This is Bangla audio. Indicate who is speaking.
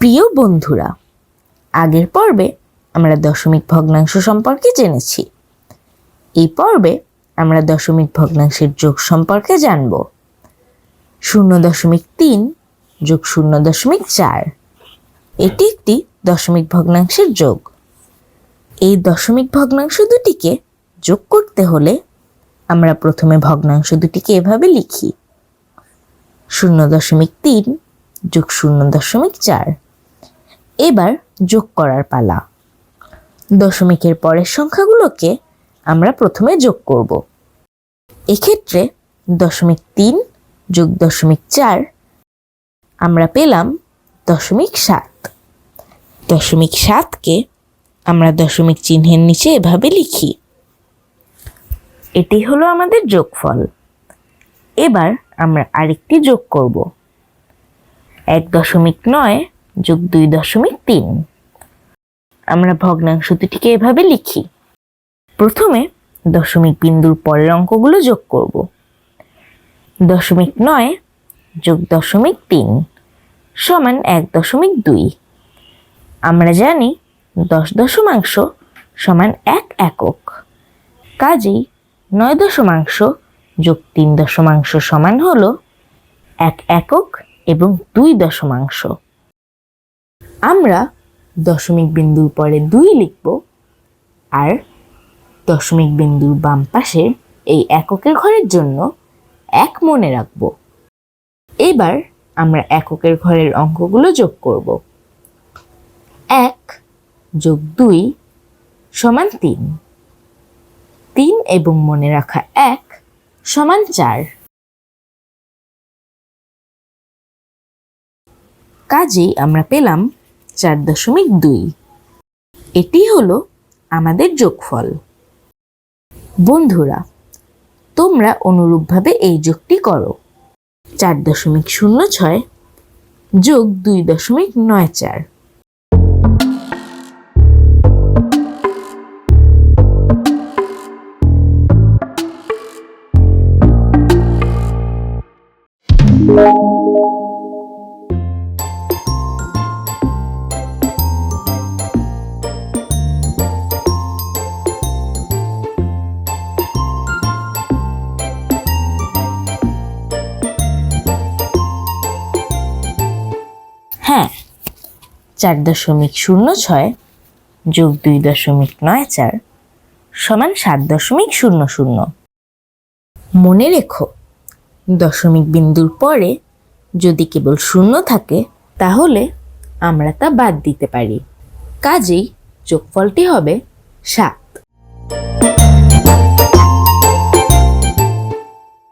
Speaker 1: প্রিয় বন্ধুরা, আগের পর্বে আমরা দশমিক ভগ্নাংশ সম্পর্কে জেনেছি। এই পর্বে আমরা দশমিক ভগ্নাংশের যোগ সম্পর্কে জানব। শূন্য দশমিক তিন যোগ শূন্য দশমিক চার, এটি একটি দশমিক ভগ্নাংশের যোগ। এই দশমিক ভগ্নাংশ দুটিকে যোগ করতে হলে আমরা প্রথমে ভগ্নাংশ দুটিকে এভাবে লিখি। শূন্য দশমিক তিন যোগ শূন্য দশমিক চার এবার যোগ করার পালা। দশমিকের পরের সংখ্যাগুলোকে আমরা প্রথমে যোগ করব। এক্ষেত্রে দশমিক তিন যোগ দশমিক চার আমরা পেলাম দশমিক সাত। দশমিক সাতকে আমরা দশমিক চিহ্নের নিচে এভাবে লিখি। এটি হলো আমাদের যোগফল। এবার আমরা আরেকটি যোগ করব। এক দশমিক নয় যোগ দুই দশমিক তিন। আমরা ভগ্নাংশ দুটিকে এভাবে লিখি। প্রথমে দশমিক বিন্দুর পরের অঙ্কগুলো যোগ করব। দশমিক নয় যোগ দশমিক তিন সমান এক দশমিক দুই। আমরা জানি দশ দশমাংশ সমান এক একক। কাজেই নয় দশমাংশ যোগ তিন দশমাংশ সমান হলো এক একক এবং দুই দশমাংশ। আমরা দশমিক বিন্দুর পরে দুই লিখব আর দশমিক বিন্দুর বাম পাশে এই এককের ঘরের জন্য এক মনে রাখব। এবার আমরা এককের ঘরের অঙ্কগুলো যোগ করব। এক যোগ দুই সমান তিন। তিন এবং মনে রাখা এক সমান চার। কাজেই আমরা পেলাম চার দশমিক দুই। এটি হলো আমাদের যোগফল। বন্ধুরা, তোমরা অনুরূপভাবে এই যোগটি করো। চার দশমিক শূন্য ছয় যোগ দুই দশমিক নয় চার। হ্যাঁ চার দশমিক শূন্য ছয় যোগ দুই দশমিক নয় চার সমান সাত দশমিক শূন্য শূন্য। মনে রেখো, দশমিক বিন্দুর পরে যদি কেবল শূন্য থাকে, তাহলে আমরা তা বাদ দিতে পারি। কাজেই যোগফলটি হবে সাত।